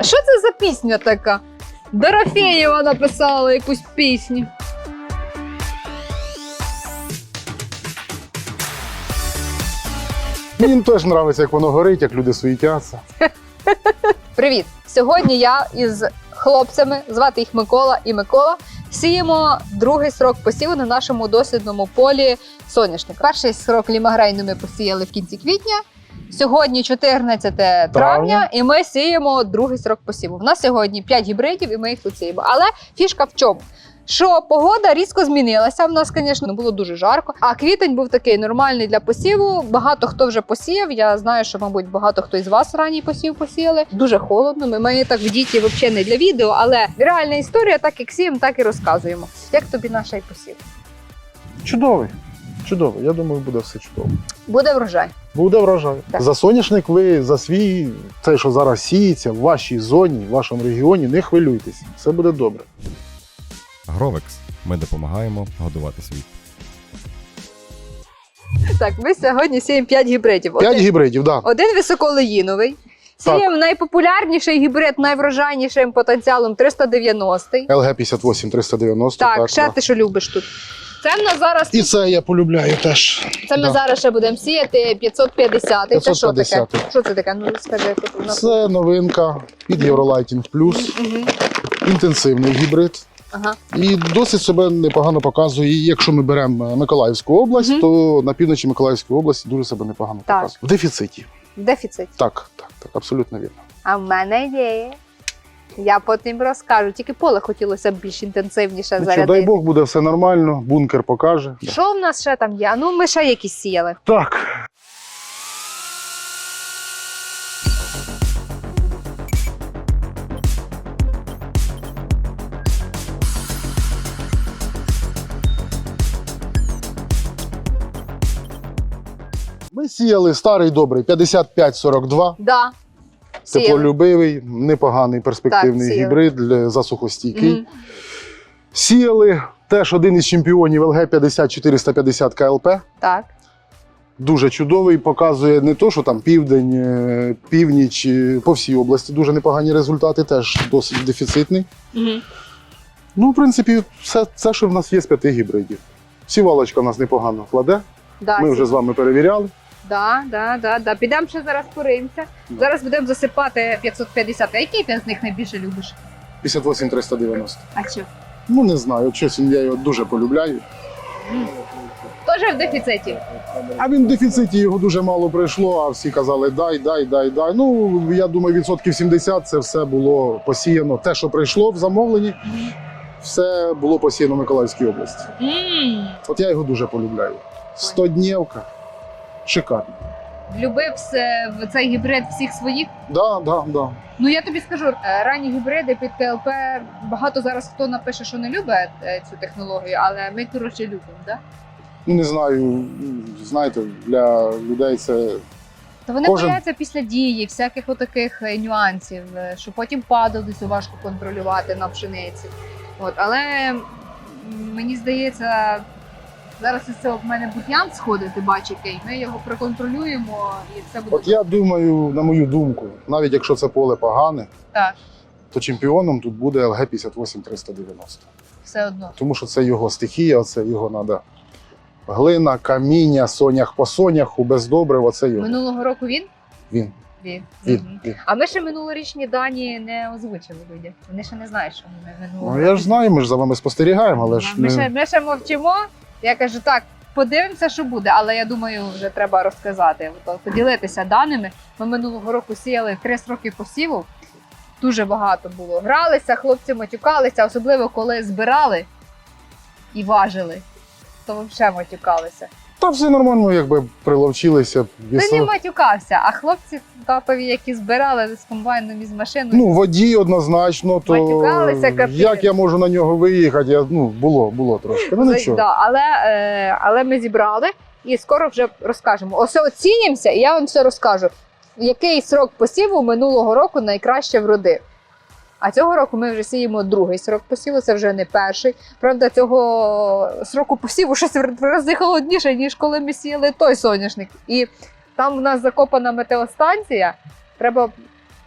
Що це за пісня така? Дорофеєва написала якусь пісню. Мені теж подобається, як воно горить, як люди суетяться. Привіт! Сьогодні я із хлопцями, звати їх Микола і Микола. Сіємо другий срок посіву на нашому дослідному полі соняшник. Перший срок лімагрейну ми посіяли в кінці квітня. Сьогодні 14 травня, Травня. і ми сіємо другий срок посіву. В нас сьогодні 5 гібридів, і ми їх тут сіємо. Але фішка в чому? Що погода різко змінилася. В нас, звісно, було дуже жарко. А квітень був такий нормальний для посіву. Багато хто вже посіяв. Я знаю, що, мабуть, багато хто із вас ранній посів посіяли. Дуже холодно. Ми, ми так в діті взагалі не для відео, але реальна історія, так як сіємо, так і розказуємо. Як тобі наш посів? Чудовий. Чудовий. Я думаю, буде все чудово. Буде врожай. Буде врожай. Так. За соняшник ви за свій, те, що зараз сіється в вашій зоні, в вашому регіоні, не хвилюйтесь. Все буде добре. Гровекс. Ми допомагаємо годувати світ. Так, ми сьогодні сіємо 5 гібридів. П'ять Один, гібридів, так. Да. один високолеїновий. Так. Сіємо найпопулярніший гібрид, найврожайнішим потенціалом 390. ЛГ 58 390. Так, так ще да. ти що любиш тут? Це в нас зараз І це я полюбляю теж. Це ми Да. зараз ще будемо сіяти 550. Це що таке? Що це таке? Ну скажи, у нас. Це новинка від Євролайтінг Плюс. Мгм. Інтенсивний гібрид. Ага. І досить себе непогано показує. І якщо ми беремо Миколаївську область, Мгм. то на півночі Миколаївської області дуже себе непогано Так. показує. В дефіциті. Дефіцит. Так, так, так, абсолютно вірно. А в мене є. Я потім розкажу. Тільки поле хотілося б більш інтенсивніше Ну, що, дай. Бог, буде все нормально, бункер покаже. Що в нас ще там є? А Ну, ми ще якісь сіяли. Так. Ми сіяли старий добрий 55-42. Да. Теплолюбивий, непоганий перспективний Так, гібрид для засухостійкий. Мгм. Сіяли теж один із чемпіонів ЛГ 50450 КЛП. Так. Дуже чудовий, показує не то, що там південь, е, північ, е, по всій області дуже непогані результати, теж досить дефіцитний. Мгм. Ну, в принципі, все це, що в нас є з п'яти гібридів. Сівалочка в нас непогано кладе. Да, Ми вже з вами перевіряли. Да, да, да, да. Підемо ще зараз поримося. Да. Зараз будемо засипати 550. А який ти з них найбільше любиш? 58 390. А що? Ну, не знаю, щось я його дуже полюбляю. Теж в дефіциті. А він в дефіциті його дуже мало прийшло, а всі казали дай, дай, дай, дай. Ну, я думаю, відсотків 70 це все було посіяно. Те, що прийшло в замовленні, все було посіяно в Миколаївській області. От я його дуже полюбляю. Стоднівка. Шикарно. Влюбив се в цей гібрид всіх своїх. Да, да, да. Ну я тобі скажу, е, ранні гібриди під КЛП багато зараз хто напише, що не любить е, цю технологію, але ми коротше любимо, да? Ну, не знаю, знаєте, для людей це То вони Кожен- бояться після дії, всяких отаких е, нюансів, що потім падалицю важко контролювати на пшениці. От, але мені здається, зараз із цього в мене бур'ян сходить, ти який. Ми його проконтролюємо і все буде. От я думаю, на мою думку, навіть якщо це поле погане, Так, то чемпіоном тут буде ЛГ 58 390. все одно. Тому що це його стихія, це його треба. Глина, каміння, сонях по соняху, без добрив, оце його. Минулого року він? Він. Він. Він. Він. А ми ще минулорічні дані не озвучили людям. Вони ще не знають, що ми минулого. Ну, я ж знаю, ми ж за вами спостерігаємо, але ж ми, не... ще, ми ще мовчимо. Я кажу, так, подивимося, що буде, але я думаю, вже треба розказати, поділитися даними. Ми минулого року сіяли три сроки посіву. Дуже багато було. Гралися, хлопці матюкалися, особливо коли збирали і важили, то взагалі матюкалися. Та все нормально, якби приловчилися. Ти не матюкався, а хлопці тапові, які збирали з комбайном і з машиною. Ну, водій однозначно, то Матюкалися, капець. як я можу на нього виїхати? Я, ну, було, було трошки. Ну нічого. Да, але, е, але ми зібрали і скоро вже розкажемо. Ось оцінімося, і я вам все розкажу. Який срок посіву минулого року найкраще вродив. А цього року ми вже сіємо другий срок посіву, це вже не перший. Правда, цього сроку посіву щось в рази холодніше, ніж коли ми сіяли той соняшник. І там в нас закопана метеостанція. Треба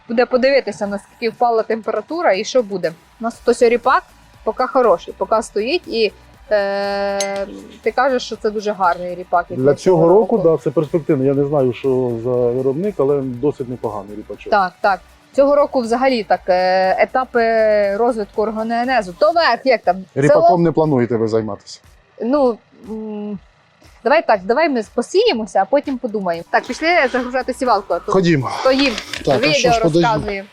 буде подивитися, наскільки впала температура і що буде. У нас хтось ріпак поки хороший, поки стоїть і. Е, ти кажеш, що це дуже гарний ріпак. Для цього року, да, це перспективно. Я не знаю, що за виробник, але досить непоганий ріпачок. Так, так. Цього року взагалі так е, етапи розвитку органогенезу. То верх, як там? Ріпаком не плануєте ви займатися. ну давай так, давай ми посіємося, а потім подумаємо. Так, пішли загружати сівалку, Ходімо. стоїм, Так, відео розказуємо.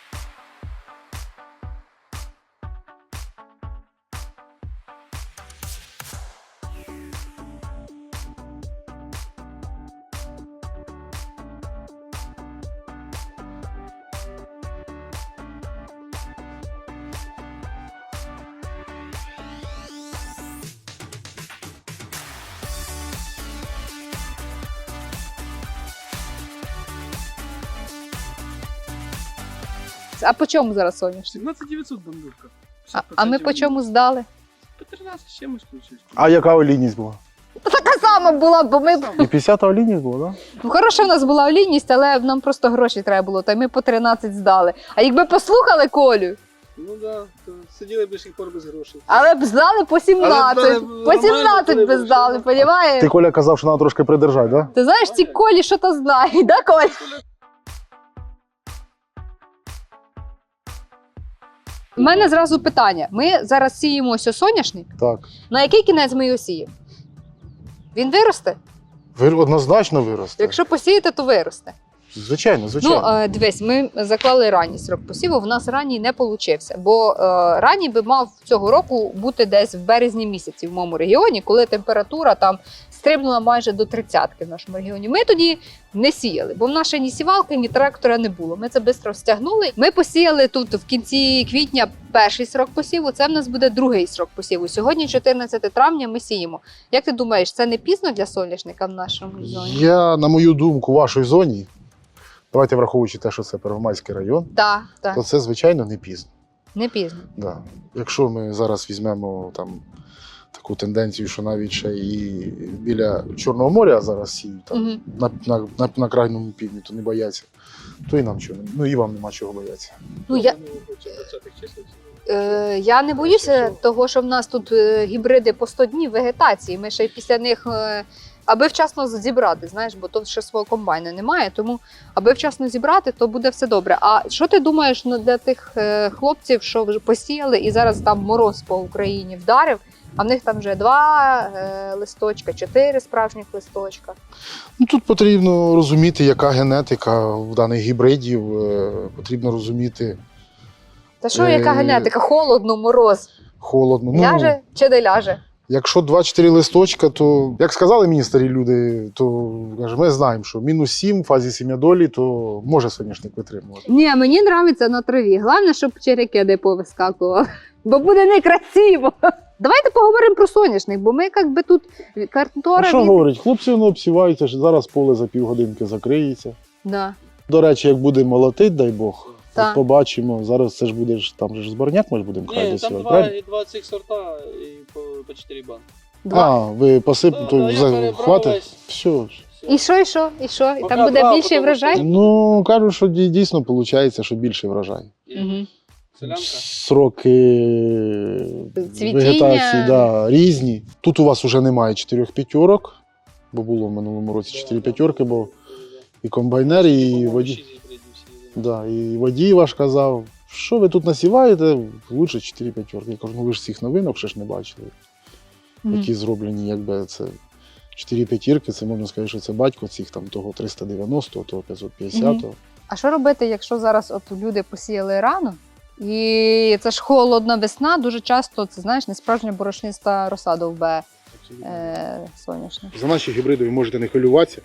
А по чому зараз соняшник? 17900 бандурка. А, а ми по чому здали? По 13 з чимось включиш. А яка олійність була? Така сама була, бо ми І 50 олійність була, так? ну хороша в нас була олійність, але нам просто гроші треба було, та й ми по 13 здали. А якби послухали Колю, Ну да, то сиділи б до сих пор без грошей. але б здали по 17. Але б По нормально 17 були би б, здали, понімаєш? Ти Коля казав, що треба трошки придержати, так? Ти знаєш, ці колі що то знають, да, Коль? У мене зразу питання. Ми зараз сіємо ось соняшник. Так. На який кінець ми його сіємо? Він виросте? Ви однозначно виросте. Якщо посіяти, то виросте. Звичайно, звичайно. Ну, е, дивись, ми заклали ранній срок посіву. В нас ранній не получився, бо е, ранній би мав цього року бути десь в березні місяці в моєму регіоні, коли температура там стрибнула майже до тридцятки в нашому регіоні. Ми тоді не сіяли, бо в нас ще ні сівалки, ні трактора не було. Ми це швидко стягнули. Ми посіяли тут в кінці квітня перший срок посіву. Це в нас буде другий срок посіву. Сьогодні, 14 травня, ми сіємо. Як ти думаєш, це не пізно для соняшника в нашому регіоні? Я, на мою думку, в вашій зоні, давайте враховуючи те, що це Первомайський район, Так, так, то це, звичайно, не пізно. не пізно. Да. Якщо ми зараз візьмемо там таку тенденцію, що навіть ще і біля Чорного моря зараз сіють там, Мгм. на, на, на, на крайньому півдні, то не бояться, то і нам чого. Ну і вам нема чого боятися. Ну, я, Вони хочуть 20-х. Е, я не боюся того, що в нас тут е, гібриди по 100 днів вегетації. Ми ще після них, е, аби вчасно зібрати, знаєш, бо тут ще свого комбайна немає. Тому аби вчасно зібрати, то буде все добре. А що ти думаєш ну, для тих е, хлопців, що вже посіяли, і зараз там мороз по Україні вдарив? А в них там вже два е, листочка, чотири справжніх листочка. Ну тут потрібно розуміти, яка генетика в даних гібридів, е, потрібно розуміти Та що, Е, яка генетика? Холодно, мороз. холодно. Ну, Ляже чи не ляже? Якщо 2-4 листочка, то як сказали мені старі люди, то каже, ми знаємо, що мінус 7 в фазі сім'ядолі, то може соняшник витримувати. Ні, мені подобається на траві. Головне, щоб череки не повискакували. Бо буде некрасиво. Давайте поговоримо про соняшник, бо ми як би тут А картора. що від- говорить? Хлопці воно обсіваються, що зараз поле за півгодинки закриється. Да. До речі, як буде молотить, дай Бог, Так. от побачимо. Зараз це ж буде ж там же ж зборняк, ми ж будемо край Ні, там два, і два цих сорта і по, по 4 банки. Два. А, ви посип, Да, хватить? Все. І що, і що, і що? І там буде більший врожай? Ну, кажуть, що дійсно виходить, що більше врожай. Угу. Селянка. Сроки Цвітіння. вегетації да, різні. Тут у вас вже немає чотирьох п'ятьорок, бо було в минулому році чотири п'ятьорки, бо і комбайнер, і водій. Да, і водій ваш казав, що ви тут насіваєте, лучше 4 п'ятерки. Я кажу, ну ви ж цих новинок ще ж не бачили, які зроблені, якби це 4 п'ятірки, це можна сказати, що це батько цих там того 390, того 550. Мгм. А що робити, якщо зараз от люди посіяли рано? І це ж холодна весна, дуже часто це знаєш, не справжня борошниста роса довбе е, соняшник. За наші гібриди ви можете не хвилюватися,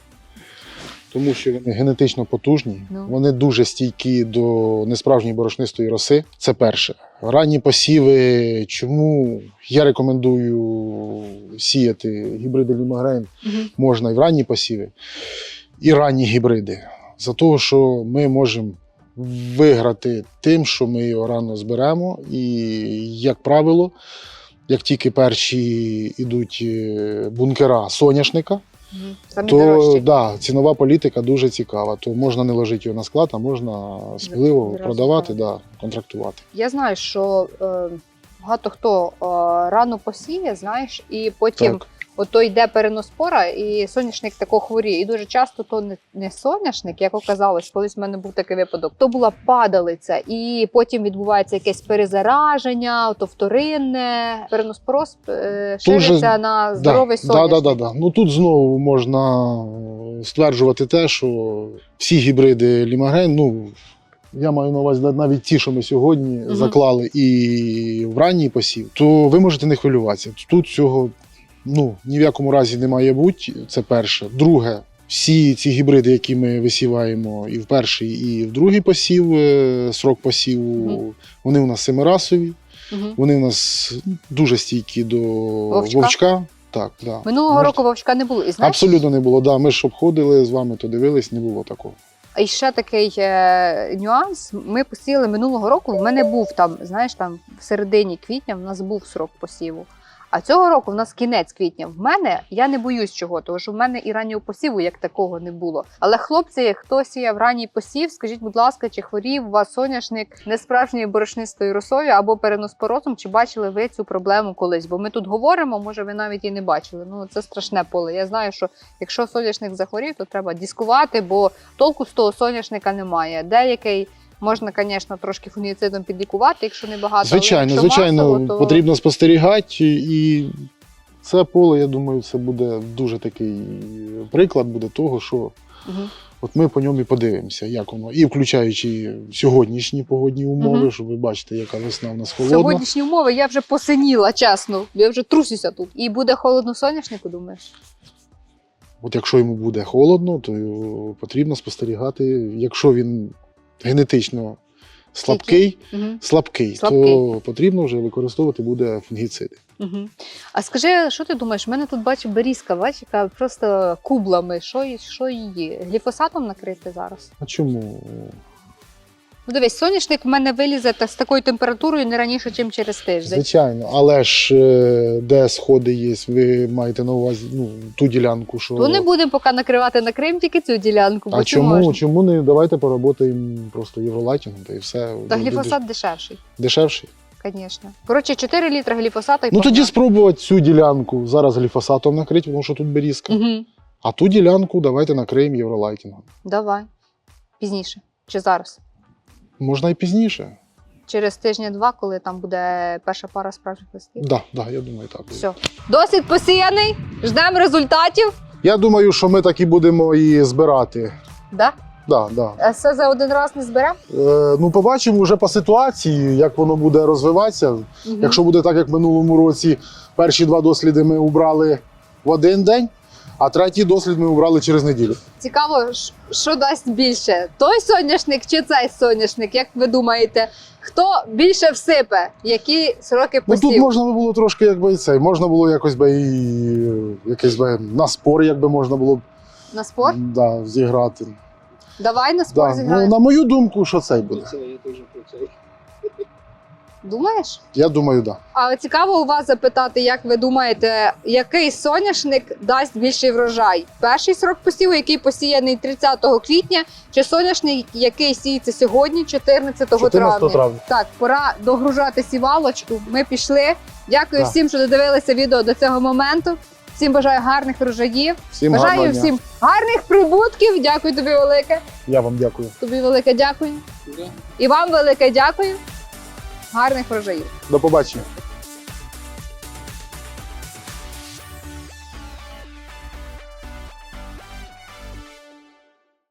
тому що вони генетично потужні, Ну. вони дуже стійкі до несправжньої борошнистої роси. Це перше. Ранні посіви. Чому я рекомендую сіяти гібриди Лімагрейн Мгм. можна і в ранні посіви, і ранні гібриди. За того, що ми можемо виграти тим, що ми його рано зберемо. І, як правило, як тільки перші йдуть е, бункера соняшника, Самі то дорожчі. да, цінова політика дуже цікава. То можна не ложити його на склад, а можна сміливо продавати, да, контрактувати. Я знаю, що е, багато хто е, рано посіє, знаєш, і потім Так. Ото йде перенос пора, і соняшник тако хворіє. І дуже часто то не, не соняшник, як оказалось, колись в мене був такий випадок. То була падалиця, і потім відбувається якесь перезараження, то вторинне перенос пороз е, Тут же- шириться на здоровий да, соняшник. да, да, да. Ну тут знову можна е, стверджувати те, що всі гібриди лімаген, ну я маю на увазі навіть ті, що ми сьогодні Мгм. заклали і в ранній посів, то ви можете не хвилюватися. Тут цього ну, ні в якому разі не має бути. Це перше. Друге, всі ці гібриди, які ми висіваємо і в перший, і в другий посів, е, срок посіву, Мгм. вони у нас семирасові. Мгм. Вони у нас дуже стійкі до Вовчка? вовчка. Так, да. Минулого Можна- року вовчка не було. І знаєш, Абсолютно не було. Да, ми ж обходили з вами, то дивились, не було такого. А І ще такий е, нюанс. Ми посіяли минулого року. В мене був там, знаєш, там в середині квітня в нас був срок посіву. А цього року в нас кінець квітня. В мене я не боюсь чого, тому що в мене і раннього посіву як такого не було. Але хлопці, хто сіяв ранній посів, скажіть, будь ласка, чи хворів у вас соняшник несправжньою борошнистою росою або переноспорозом, чи бачили ви цю проблему колись? Бо ми тут говоримо, може ви навіть і не бачили. Ну це страшне поле. Я знаю, що якщо соняшник захворів, то треба дискувати, бо толку з того соняшника немає. Деякий можна, звісно, трошки фунгіцидом підлікувати, якщо не багато. звичайно, якщо звичайно, масово, то... потрібно спостерігати. І це поле, я думаю, це буде дуже такий приклад буде того, що Мгм. от ми по ньому і подивимося, як воно, і включаючи сьогоднішні погодні умови, Мгм. щоб ви бачите, яка весна в нас холодна. Сьогоднішні умови я вже посиніла, чесно. Я вже трусюся тут. І буде холодно соняшнику, думаєш? От якщо йому буде холодно, то потрібно спостерігати. Якщо він генетично слабкий, Угу. слабкий, Слабкий. то потрібно вже використовувати буде фунгіциди. Угу. А скажи, що ти думаєш? У мене тут бачу берізка, бач, яка просто кублами. Що, що її? Гліфосатом накрити зараз? А чому? Ну дивись, соняшник в мене вилізе та з такою температурою не раніше, ніж через тиждень. Звичайно, але ж е, де сходи є, ви маєте на увазі ну, ту ділянку, що. То не будемо поки накривати на Крим тільки цю ділянку, бо а це чому, можна. чому не давайте поработаємо просто євролайтінгом, та і все. Та гліфосат дешевший, дешевший. звісно. Коротше, 4 літри гліфосата і Ну тоді спробувати цю ділянку зараз гліфосатом накрити, тому що тут берізка. Угу. А ту ділянку давайте накриємо євролайтінгом. Давай. Пізніше. Чи зараз? Можна і пізніше. Через тижня-два, коли там буде перша пара справжніх листів. Так, да, да, я думаю, так. буде. Все. Досвід посіяний. Ждемо результатів. Я думаю, що ми так і будемо і збирати. Да? Да, да. А Все за один раз не зберемо? Е, ну, побачимо вже по ситуації, як воно буде розвиватися. Мгм. Якщо буде так, як в минулому році, перші два досліди ми убрали в один день, а третій дослід ми убрали через неділю. Цікаво, що дасть більше? Той соняшник чи цей соняшник? Як ви думаєте, хто більше всипе? Які сроки Ну тут можна було трошки, якби і цей, можна було якось би і е, якийсь би на спор, якби можна було б На спор? да, зіграти. Давай на спор Да. Ну, на мою думку, що цей буде. Це я теж про це. Думаєш? Я думаю, так. Да. А цікаво у вас запитати, як ви думаєте, який соняшник дасть більший врожай? Перший срок посіву, який посіяний 30 квітня, чи соняшник, який сіється сьогодні, 14, 14 травня? травня. Так, пора догружати сівалочку. Ми пішли. Дякую Так. всім, що додивилися відео до цього моменту. Всім бажаю гарних врожаїв. Всім бажаю гарного дня. всім гарних прибутків. Дякую тобі велике. Я вам дякую. Тобі велике дякую. Да? І вам велике дякую. Гарних врожаїв. До побачення.